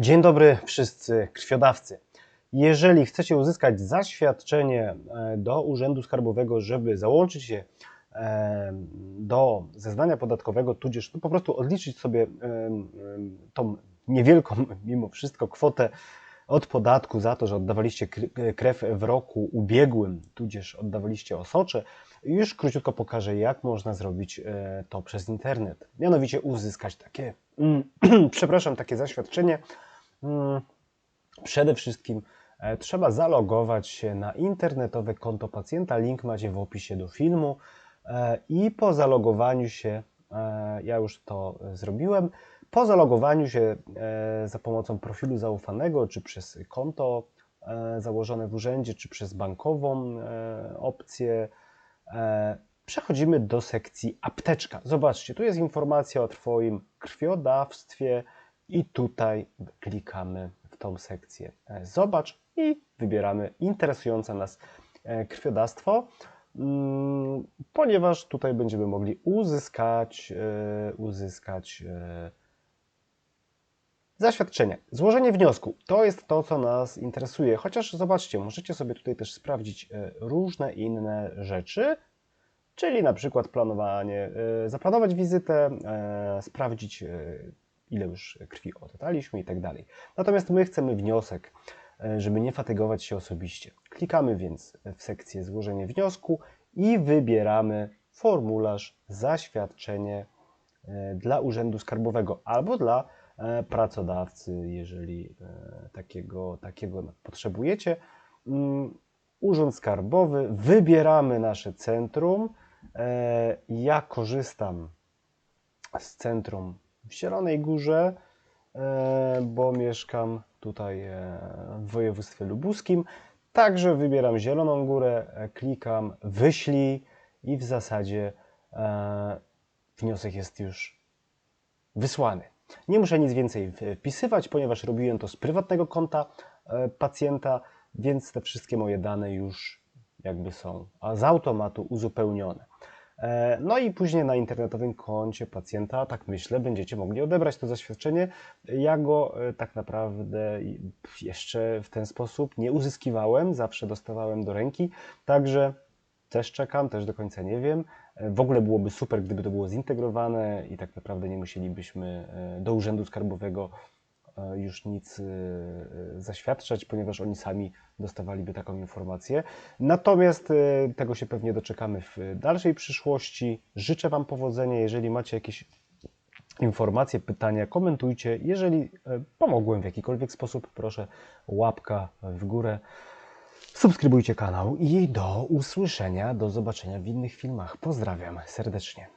Dzień dobry wszyscy krwiodawcy. Jeżeli chcecie uzyskać zaświadczenie e, do Urzędu Skarbowego, żeby załączyć się e, do zeznania podatkowego, tudzież no po prostu odliczyć sobie e, tą niewielką mimo wszystko kwotę od podatku za to, że oddawaliście krew w roku ubiegłym, tudzież oddawaliście osocze, już króciutko pokażę, jak można zrobić to przez internet. Mianowicie uzyskać takie, przepraszam, takie zaświadczenie przede wszystkim e, trzeba zalogować się na internetowe konto pacjenta. Link macie w opisie do filmu. E, I po zalogowaniu się, e, ja już to zrobiłem, po zalogowaniu się za pomocą profilu zaufanego, czy przez konto założone w urzędzie, czy przez bankową opcję, przechodzimy do sekcji apteczka. Zobaczcie, tu jest informacja o Twoim krwiodawstwie, i tutaj klikamy w tą sekcję e, Zobacz i wybieramy interesujące nas e, krwiodawstwo, mm, ponieważ tutaj będziemy mogli uzyskać, e, uzyskać zaświadczenie. Złożenie wniosku to jest to, co nas interesuje. Chociaż zobaczcie, możecie sobie tutaj też sprawdzić różne inne rzeczy, czyli na przykład planowanie, zaplanować wizytę, sprawdzić ile już krwi oddaliśmy i tak dalej. Natomiast my chcemy wniosek, e, żeby nie fatygować się osobiście. Klikamy więc w sekcję złożenie wniosku i wybieramy formularz zaświadczenie e, dla Urzędu Skarbowego albo dla e, pracodawcy, jeżeli takiego, takiego potrzebujecie. Mm, Urząd Skarbowy, wybieramy nasze centrum. Ja korzystam z centrum w Zielonej Górze, e, bo mieszkam tutaj e, w województwie lubuskim. Także wybieram Zieloną Górę, e, klikam wyślij i w zasadzie wniosek jest już wysłany. Nie muszę nic więcej wpisywać, ponieważ robiłem to z prywatnego konta pacjenta, więc te wszystkie moje dane już jakby są z automatu uzupełnione. E, no i później na internetowym koncie pacjenta, tak myślę, będziecie mogli odebrać to zaświadczenie. Ja go e, tak naprawdę jeszcze w ten sposób nie uzyskiwałem, zawsze dostawałem do ręki, także też czekam, też do końca nie wiem. E, w ogóle byłoby super, gdyby to było zintegrowane i tak naprawdę nie musielibyśmy do Urzędu Skarbowego już nic e, e, zaświadczać, ponieważ oni sami dostawaliby taką informację. Natomiast tego się pewnie doczekamy w dalszej przyszłości. Życzę Wam powodzenia. Jeżeli macie jakieś informacje, pytania, komentujcie. Jeżeli pomogłem w jakikolwiek sposób, proszę łapka w górę. Subskrybujcie kanał i do usłyszenia, do zobaczenia w innych filmach. Pozdrawiam serdecznie.